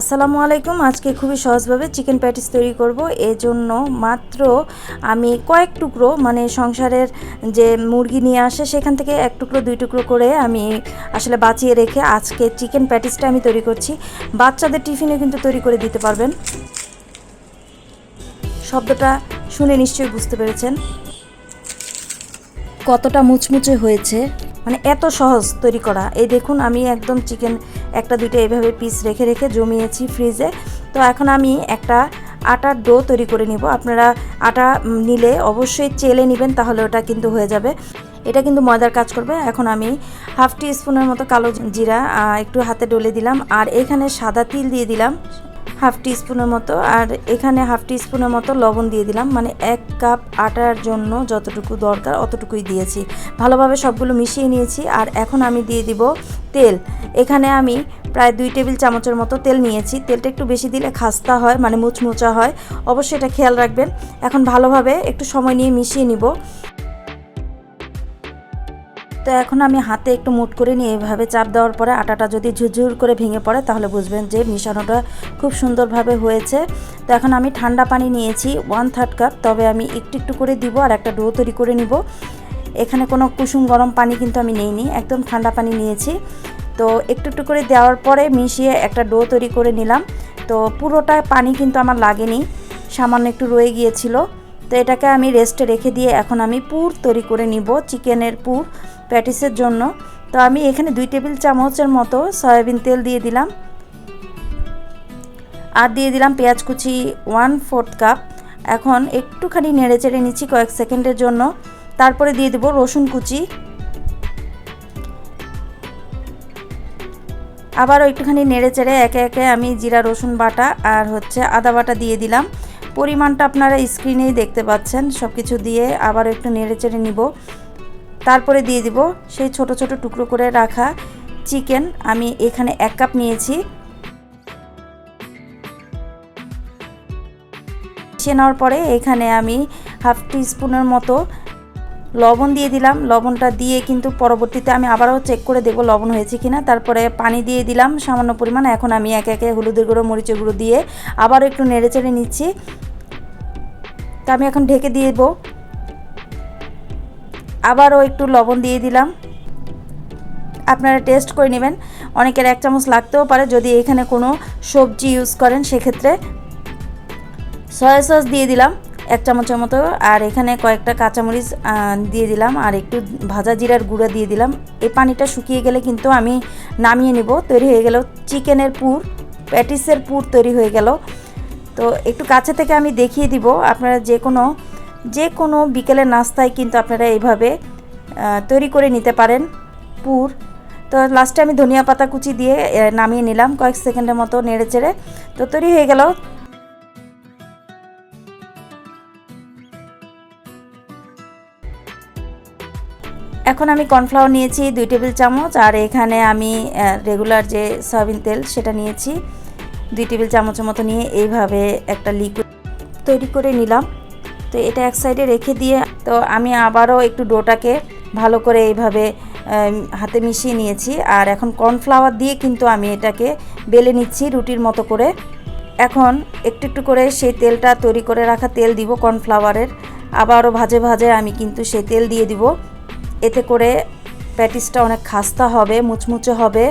আসসালামু আলাইকুম। আজকে খুবই সহজভাবে চিকেন প্যাটিস তৈরি করব। এজন্য মাত্র আমি কয়েক টুকরো মানে সংসারের যে মুরগি নিয়ে আসে, সেখান থেকে এক টুকরো, দুই টুকরো করে আমি আসলে বাঁচিয়ে রেখে আজকে চিকেন প্যাটিসটা আমি তৈরি করছি। বাচ্চাদের টিফিনে কিন্তু তৈরি করে দিতে পারবেন। শব্দটা শুনে নিশ্চয়ই বুঝতে পেরেছেন। কতটা মুচমুচে হয়েছে মানে এত সহজ তৈরি করা। এই দেখুন, আমি একদম চিকেন একটা, দুইটা এভাবে পিস রেখে রেখে জমিয়েছি ফ্রিজে তো এখন আমি একটা আটার ডো তৈরি করে নিব। আপনারা আটা নিলে অবশ্যই চেলে নেবেন, তাহলে ওটা কিন্তু হয়ে যাবে। এটা কিন্তু ময়দার কাজ করবে। এখন আমি হাফ টি স্পুনের মতো কালো জিরা একটু হাতে ডলে দিলাম। আর এখানে সাদা তিল দিয়ে দিলাম। হাফ টি স্পুনের মতো। আর এখানে হাফ টি স্পুনের মতো লবণ দিয়ে দিলাম। মানে এক কাপ আটার জন্য যতটুকু দরকার অতটুকুই দিয়েছি। ভালোভাবে সবগুলো মিশিয়ে নিয়েছি। আর এখন আমি দিয়ে দিব তেল। এখানে আমি প্রায় দুই টেবিল চামচের মতো তেল নিয়েছি। তেলটা একটু বেশি দিলে খাস্তা হয় মানে মুচমুচা হয়। অবশ্যই এটা খেয়াল রাখবেন। এখন ভালোভাবে একটু সময় নিয়ে মিশিয়ে নিব। তো এখন আমি হাতে একটু মুট করে নিয়ে এভাবে চাপ দেওয়ার পরে আটাটা যদি ঝুরঝুর করে ভেঙে পড়ে, তাহলে বুঝবেন যে মিশানোটা খুব সুন্দরভাবে হয়েছে। তো এখন আমি ঠান্ডা পানি নিয়েছি ওয়ান থার্ড কাপ তবে আমি একটু একটু করে দিব আর একটা ডো তৈরি করে নিব। এখানে কোনো কুসুম গরম পানি কিন্তু আমি নেইনি, একদম ঠান্ডা পানি নিয়েছি। তো একটু একটু করে দেওয়ার পরে মিশিয়ে একটা ডো তৈরি করে নিলাম। তো পুরোটা পানি কিন্তু আমার লাগেনি, সামান্য একটু রয়ে গিয়েছিল। তো এটাকে আমি রেস্টে রেখে দিয়ে এখন আমি পুর তৈরি করে নিব, চিকেনের পুর। প্যাটিসের জন্য। তো আমি এখানে দুই টেবিল চামচের মতো সয়াবিন তেল দিয়ে দিলাম। আর দিয়ে দিলাম পেঁয়াজ কুচি ওয়ান ফোর্থ কাপ। এখন একটুখানি নেড়ে চেড়ে নিচ্ছি কয়েক সেকেন্ডের জন্য। তারপরে দিয়ে দেবো রসুন কুচি। আবারও একটুখানি নেড়ে চেড়ে একে একে আমি জিরা, রসুন বাটা আর হচ্ছে আদা বাটা দিয়ে দিলাম। পরিমাণটা আপনারা স্ক্রিনেই দেখতে পাচ্ছেন। সব কিছু দিয়ে আবার একটু নেড়ে চেড়ে নিব। তারপরে দিয়ে দিব সেই ছোট ছোট টুকরো করে রাখা চিকেন। আমি এখানে এক কাপ নিয়েছি। মিশিয়ে নেওয়ার পরে এখানে আমি হাফ টি স্পুনের মতো লবণ দিয়ে দিলাম। লবণটা দিয়ে কিন্তু পরবর্তীতে আমি আবারও চেক করে দেখব লবণ হয়েছে কিনা। তারপরে পানি দিয়ে দিলাম সামান্য পরিমাণ। এখন আমি একে একে হলুদের গুঁড়ো, মরিচের গুঁড়ো দিয়ে আবারও একটু নেড়ে চেড়ে নিচ্ছি। তা আমি এখন ঢেকে দিয়ে দেবো। আবারও একটু লবণ দিয়ে দিলাম। আপনারা টেস্ট করে নেবেন। অনেকের এক চামচ লাগতেও পারে। যদি এখানে কোনো সবজি ইউজ করেন, সেক্ষেত্রে সয়া সস দিয়ে দিলাম এক চামচের মতো। আর এখানে কয়েকটা কাঁচামরিচ দিয়ে দিলাম। আর একটু ভাজা জিরার গুঁড়া দিয়ে দিলাম। এই পানিটা শুকিয়ে গেলে কিন্তু আমি নামিয়ে নেব। তৈরি হয়ে গেল চিকেনের পুর। প্যাটিসের পুর তৈরি হয়ে গেল। তো একটু কাছে থেকে আমি দেখিয়ে দিব। আপনারা যে কোনো যে কোনো বিকেলের নাস্তায় কিন্তু আপনারা এইভাবে তৈরি করে নিতে পারেন পুর। তো লাস্টে আমি ধনিয়া পাতা কুচি দিয়ে নামিয়ে নিলাম কয়েক সেকেন্ডের মতো নেড়ে চেড়ে। তো তৈরি হয়ে গেল। এখন আমি কর্নফ্লাওয়ার নিয়েছি দুই টেবিল চামচ, আর এখানে আমি রেগুলার যে সয়াবিন তেল সেটা নিয়েছি। দুই টেবিল চামচের মতো নিয়ে এইভাবে একটা লিকুইড তৈরি করে নিলাম। তো এটা এক সাইডে রেখে দিয়ে তো আমি আবারও একটু ডোটাকে ভালো করে এইভাবে হাতে মিশিয়ে নিয়েছি। আর এখন কর্নফ্লাওয়ার দিয়ে কিন্তু আমি এটাকে বেলে নিচ্ছি রুটির মতো করে। এখন একটু একটু করে সেই তেলটা তৈরি করে রাখা তেল দিব কর্নফ্লাওয়ারের। আবারও ভাজে ভাজে আমি কিন্তু সেই তেল দিয়ে দিব। এতে করে প্যাটিসটা অনেক খাস্তা হবে, মুচমুচে হবে।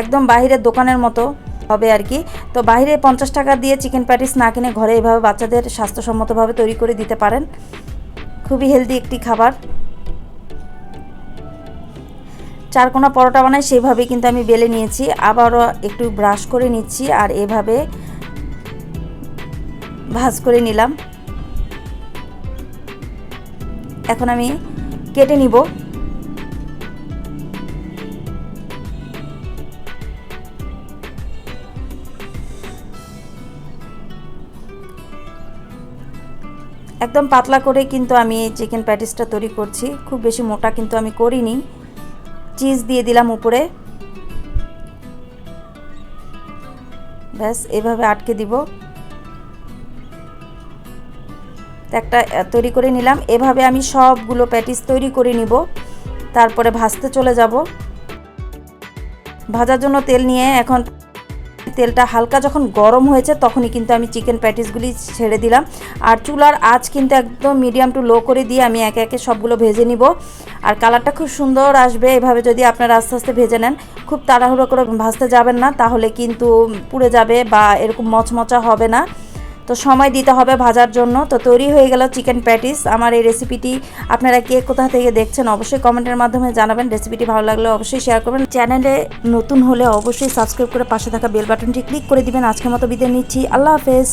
একদম বাইরের দোকানের মতো। হবে আর কি। তো বাইরে পঞ্চাশ টাকা দিয়ে চিকেন প্যাটিস না কিনে ঘরে এভাবে বাচ্চাদের স্বাস্থ্যসম্মতভাবে তৈরি করে দিতে পারেন। খুবই হেলদি একটি খাবার। চারকোনা পরোটা বানাই সেভাবে কিন্তু আমি বেলে নিয়েছি। আবারও একটু ব্রাশ করে নিচ্ছি আর এভাবে ভাজ করে নিলাম। এখন আমি কেটে নিব। একদম পাতলা করে কিন্তু আমি এই চিকেন প্যাটিসটা তৈরি করছি। খুব বেশি মোটা কিন্তু আমি করিনি। চিজ দিয়ে দিলাম উপরে। ব্যাস, এভাবে আটকে দিব। একটা তৈরি করে নিলাম। এভাবে আমি সবগুলো প্যাটিস তৈরি করে নিব। তারপরে ভাজতে চলে যাব। ভাজার জন্য তেল নিয়ে এখন তেলটা হালকা যখন গরম হয়েছে তখনই কিন্তু আমি চিকেন প্যাটিসগুলি ছেড়ে দিলাম। আর চুলার আঁচ কিন্তু একদম মিডিয়াম টু লো করে দিয়ে আমি একে একে সবগুলো ভেজে নিব। আর কালারটা খুব সুন্দর আসবে, এভাবে যদি আপনারা আস্তে আস্তে ভেজে নেন, খুব তাড়াহুড়ো করে ভাজতে যাবেন না, তাহলে কিন্তু পুড়ে যাবে বা এরকম মচমচা হবে না। তো সময় দিতে হবে ভাজার জন্য। তো তৈরি হয়ে গেল চিকেন প্যাটিস। আমার এই রেসিপিটি আপনারা কে কোথা থেকে দেখছেন অবশ্যই কমেন্টের মাধ্যমে জানাবেন। রেসিপিটি ভালো লাগলে অবশ্যই শেয়ার করবেন। চ্যানেলে নতুন হলে অবশ্যই সাবস্ক্রাইব করে পাশে থাকা বেল বাটনটি ক্লিক করে দিবেন। আজকের মতো বিদায় নিচ্ছি। আল্লাহ হাফেজ।